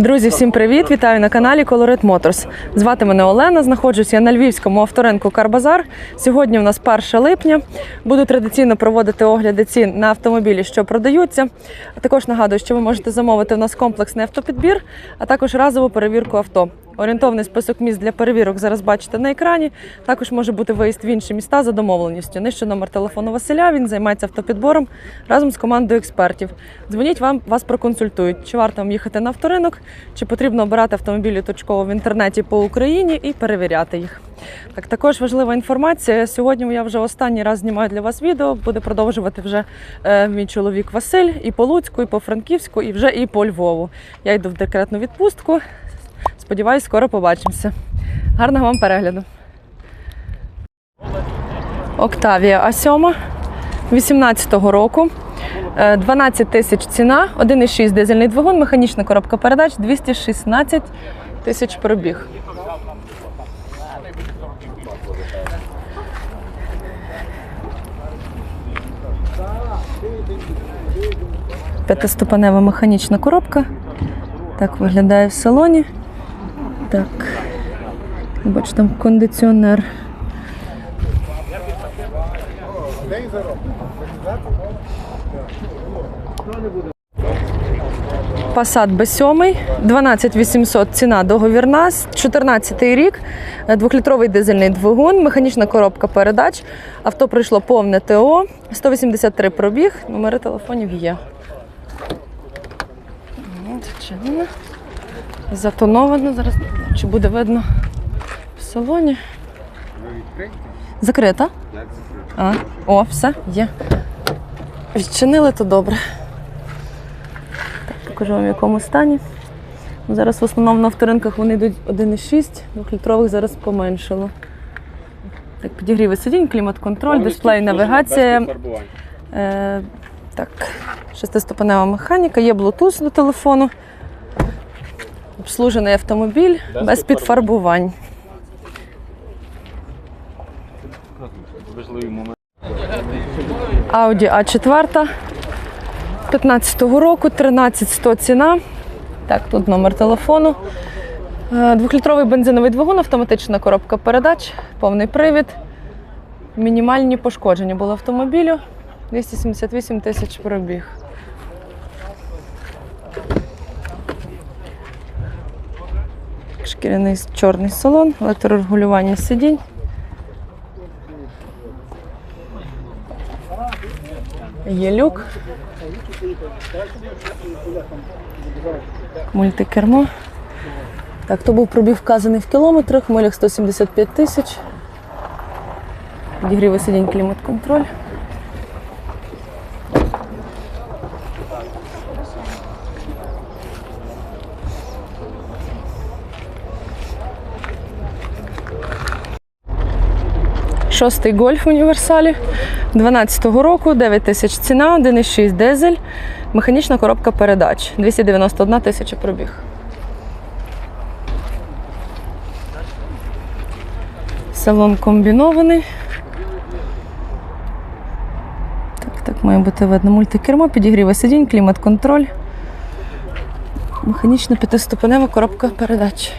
Друзі, всім привіт! Вітаю на каналі Colorit Motors. Звати мене Олена. Знаходжусь я на львівському авторинку Карбазар. Сьогодні у нас 1 липня. Буду традиційно проводити огляди цін на автомобілі, що продаються. А також нагадую, що ви можете замовити у нас комплексний автопідбір, а також разову перевірку авто. Орієнтовний список міст для перевірок зараз бачите на екрані. Також може бути виїзд в інші міста за домовленістю. Нижче номер телефону Василя. Він займається автопідбором разом з командою експертів. Дзвоніть вам, вас проконсультують, чи варто вам їхати на авторинок, чи потрібно обирати автомобілі точково в інтернеті по Україні і перевіряти їх. Так, також важлива інформація. Сьогодні я вже останній раз знімаю для вас відео. Буде продовжувати вже е, мій чоловік Василь і по Луцьку, і по Франківську, і вже і по Львову. Я йду в декретну відпустку. Сподіваюсь, скоро побачимося. Гарного вам перегляду. Октавія А7 18-го року. Е, 12 тисяч ціна, 1,6 дизельний двигун, механічна коробка передач, 216 тисяч пробіг. П'ятиступенева механічна коробка. Так виглядає в салоні. Так. Бачу, там кондиціонер. Passat B7, 12 800 ціна договірна, 14 рік, двохлітровий дизельний двигун, механічна коробка передач. Авто пройшло повне ТО, 183 пробіг, номери телефонів є. Зачинено. Затоновано. Зараз чи буде видно в салоні. Закрита? А, о, все, є. Відчинили, то добре. Так, покажу вам в якому стані. Зараз в основному на авторинках вони йдуть 1,6, двохлітрових зараз поменшало. Так, підігріви сидінь, клімат-контроль, дисплей, навігація. Е, так, шестиступенева механіка, є Bluetooth до телефону. Обслужений автомобіль без підфарбувань. Важливий момент. Audi A4 15-го року, 13100 ціна. Так, тут номер телефону. Е, Двохлітровий бензиновий двигун, автоматична коробка передач, повний привід. Мінімальні пошкодження було автомобілю. 278 тисяч пробіг. Шкіряний чорний салон, електрорегулювання сидінь. Є люк. Мультикермо. Так, то був пробіг вказаний в кілометрах, в милях 175 тисяч. Підігріви сидінь клімат-контроль. Шостий гольф в універсалі 12-го року, 9 тисяч ціна, 1,6 дизель, механічна коробка передач, 291 тисяча пробіг. Салон комбінований. Так, так має бути видно мультикермо, підігріва сидінь, клімат-контроль. Механічна п'ятиступенева коробка передач.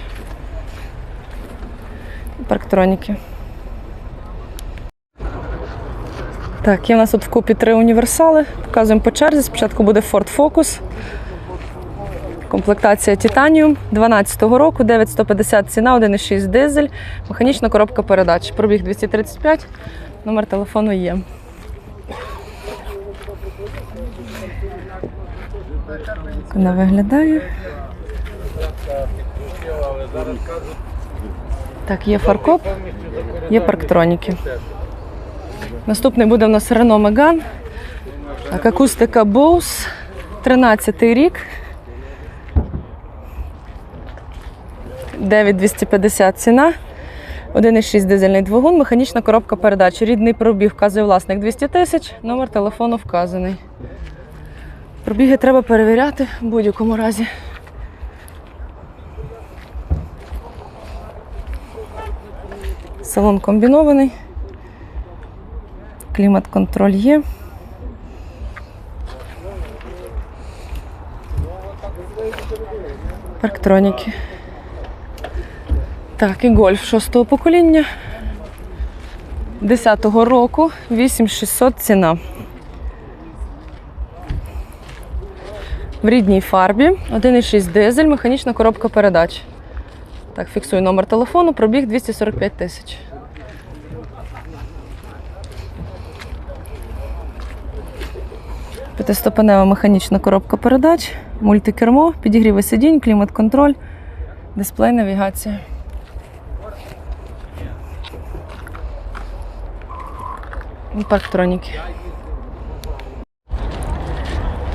Парктроніки. Так, є в нас тут вкупі три універсали. Показуємо по черзі. Спочатку буде Ford Focus. Комплектація Titanium 12-го року, 9150 ціна, 1,6 дизель, механічна коробка передач. Пробіг 235, номер телефону є. Вона виглядає. Так, є фаркоп, є парктроніки. Наступний буде у нас Renault Megane. Так, акустика Bose, 13 рік. 9250 ціна. 1,6 дизельний двигун, механічна коробка передач. Рідний пробіг вказує власник 200 тисяч, номер телефону вказаний. Пробіги треба перевіряти в будь-якому разі. Салон комбінований. Клімат-контроль є. Парктроніки. Так, і гольф шостого покоління. 10-го року 8600 ціна. В рідній фарбі 1,6 дизель, механічна коробка передач. Так, фіксую номер телефону, пробіг 245 тисяч. П'ятиступенева механічна коробка передач, мультикермо, підігріви сидінь, клімат-контроль, дисплей, навігація. Парктроніки.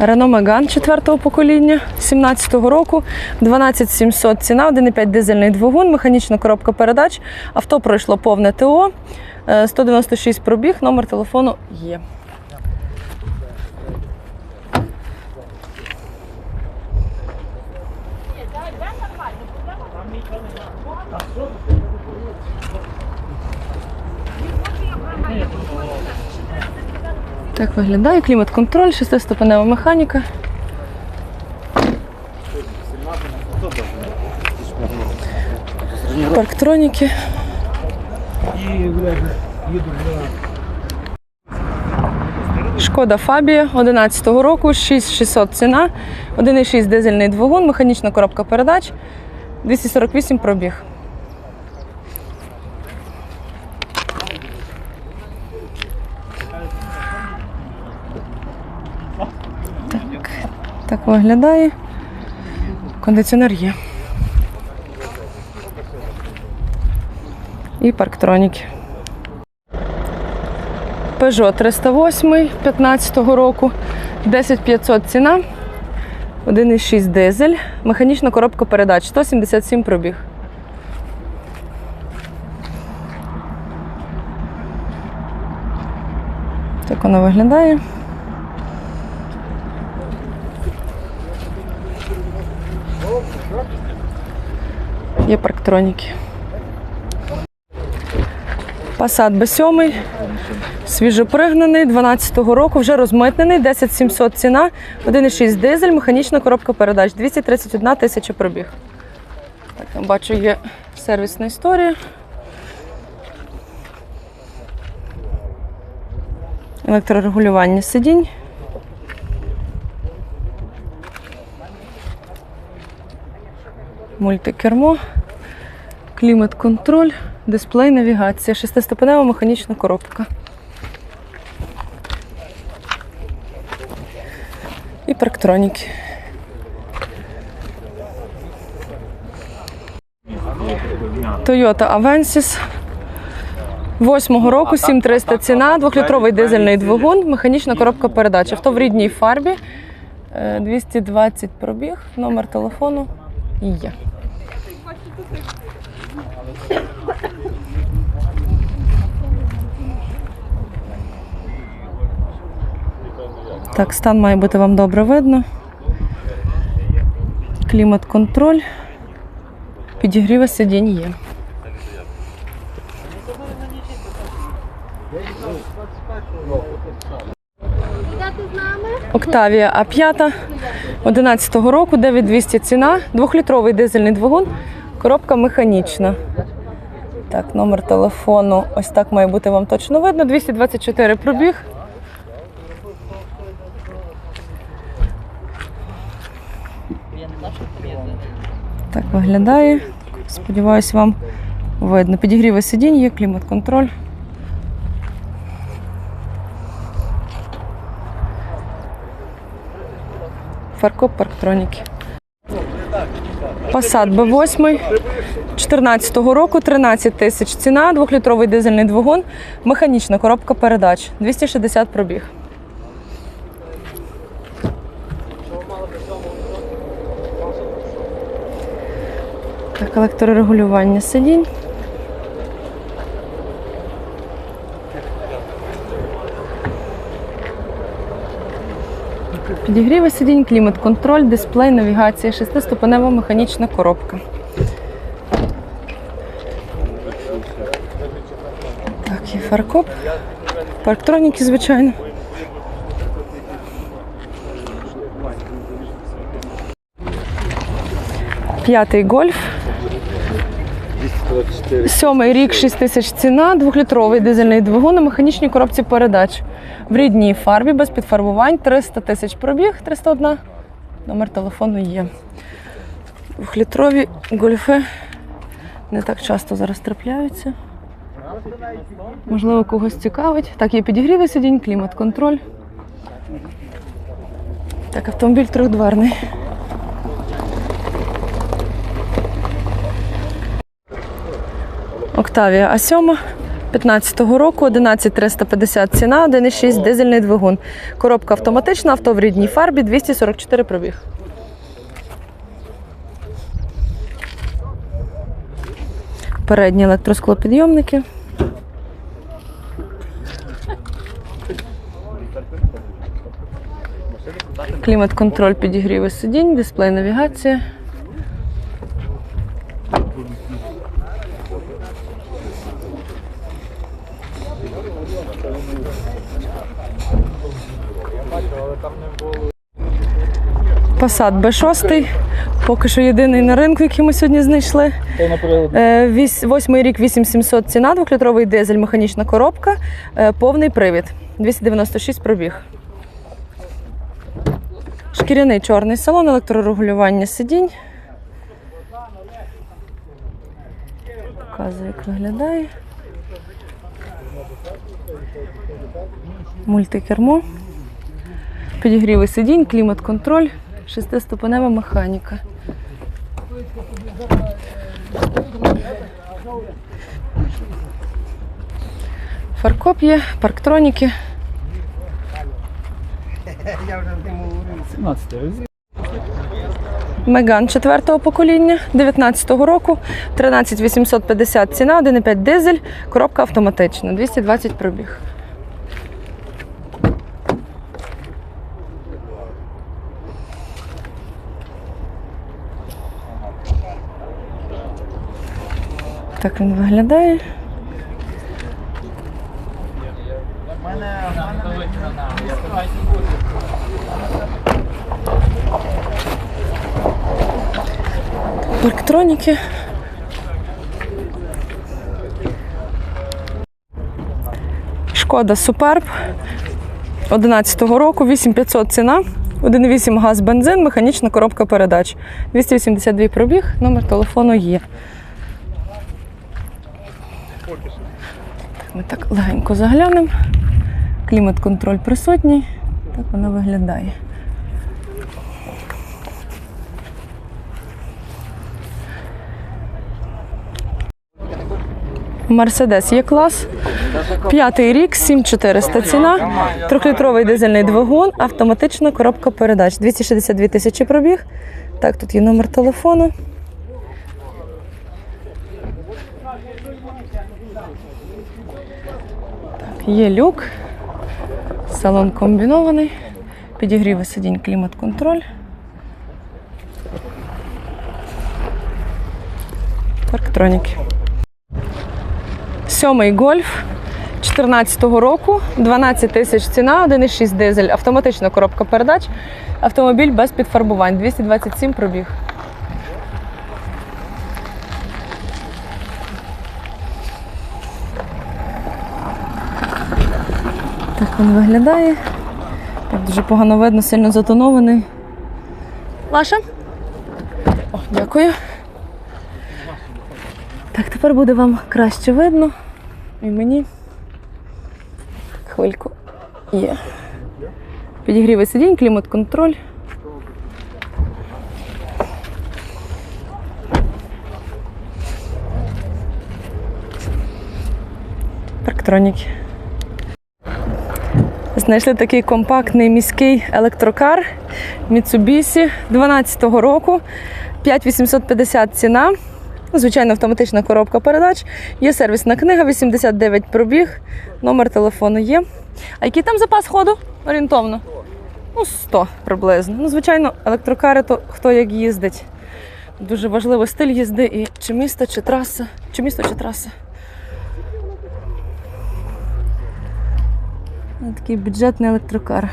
Renault Megane 4 покоління 17-го року, 12700 ціна, 1,5 дизельний двигун, механічна коробка передач. Авто пройшло повне ТО, е, 196 пробіг, номер телефону є. Так виглядає клімат-контроль, шестиступенева механіка. Парктроніки. Шкода Фабія 11-го року, 6600 ціна, 1,6 дизельний двигун, механічна коробка передач, 248 пробіг. Так, так виглядає. Кондиціонер є. І парктроніки. Peugeot 308 15-го року, 10500 ціна, 1,6 дизель, механічна коробка передач, 177 пробіг. Так воно виглядає. Є парктроніки. Passat B7, свіжопригнаний, 12-го року, вже розмитнений, 10700 ціна, 1,6 дизель, механічна коробка передач, 231 тисяча пробіг. Так, я бачу, є сервісна історія. Електрорегулювання сидінь. Мультикермо, клімат-контроль, дисплей, навігація, шестиступенева механічна коробка. Парктроніки. Toyota Avensis. Восьмого року 7300 ціна, двохлітровий дизельний двигун, механічна коробка передач. Авто в рідній фарбі. Е, 220 пробіг, номер телефону є. Так, стан має бути вам добре видно. Клімат-контроль. Підігріва сидінь є. Октавія А5 11-го року, 9200 ціна, двохлітровий дизельний двигун, коробка механічна. Так, номер телефону ось так має бути вам точно видно. 224 пробіг. Так виглядає. Сподіваюсь, вам видно. Підігріви сидінь, є клімат-контроль. Фаркоп парктроніки. Passat B8 14-го року, 13 тисяч ціна, двохлітровий дизельний двигун, механічна коробка передач, 260 пробіг. Так, електрорегулювання сидінь. Підігріви сидінь, клімат-контроль, дисплей, навігація, шестиступенева механічна коробка. Так, є фаркоп. Парктроніки, звичайно. П'ятий гольф. Сьомий рік, 6 тисяч ціна, двохлітровий дизельний двигун на механічній коробці передач. В рідній фарбі, без підфарбувань, 300 тисяч пробіг, 301. Номер телефону є. Двохлітрові гольфи не так часто зараз трапляються. Можливо, когось цікавить. Так, є підігріви сидінь, клімат-контроль. Так, автомобіль трьохдверний. Октавія А7 15-го року, 11350 ціна, 1,6 дизельний двигун. Коробка автоматична, авто в рідній фарбі, 244 пробіг. Передні електросклопідйомники. Клімат-контроль підігріви сидінь, дисплей навігація. Passat B6, поки що єдиний на ринку, який ми сьогодні знайшли. Е, Восьмий рік 8700 ціна, двохлітровий дизель, механічна коробка, е, повний привід, 296 пробіг. Шкіряний чорний салон, електрорегулювання сидінь. Показую, як виглядає. Мультикермо. Підігріви сидінь, клімат-контроль, шестиступенева механіка. Фаркоп є, парктроніки. 17 розділ. Меган четвертого покоління 19-го року, 13850 ціна, 1,5 дизель, коробка автоматична, 220 пробіг. Так він виглядає. Електроніки. Шкода Суперб 11-го року, 8500 ціна, 1,8 газ бензин, механічна коробка передач. 282 пробіг, номер телефону є. Ми так легенько заглянемо. Клімат-контроль присутній. Так вона виглядає. Мерседес є клас. П'ятий рік, 7400 ціна, трьохлітровий дизельний двигун, автоматична коробка передач. 262 тисячі пробіг. Так, тут є номер телефону. Так, є люк. Салон комбінований. Підігріви сидінь, клімат-контроль. Парктроніки. Сьомий гольф 14-го року, 12 тисяч ціна, 1,6 дизель, автоматична коробка передач, автомобіль без підфарбувань, 227 пробіг. Так він виглядає. Так дуже погано видно, сильно затонований. Ваша? О, дякую. Так, тепер буде вам краще видно. І мені. Хвильку є. Підігріви сидінь, клімат-контроль. Парктроніки. Знайшли такий компактний міський електрокар Mitsubishi 12-го року. 5850 ціна. Звичайно, автоматична коробка передач. Є сервісна книга, 89 пробіг, номер телефону є. А який там запас ходу? Орієнтовно? Ну, 100 приблизно. Ну, звичайно, електрокари то хто як їздить. Дуже важливо стиль їзди і чи місто, чи траса, чи місто, чи траса. Ну, Такий бюджетний електрокар.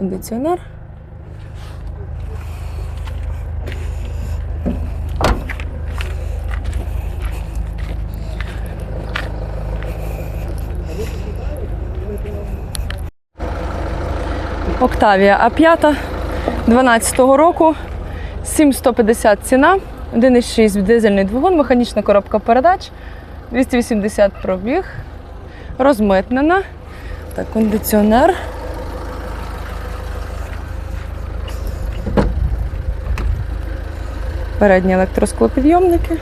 кондиціонер. Октавія А5 12-го року. 7150 ціна, 1,6 дизельний двигун, механічна коробка передач, 280 пробіг, розмитнена. Так, кондиціонер. Передні електросклопідйомники.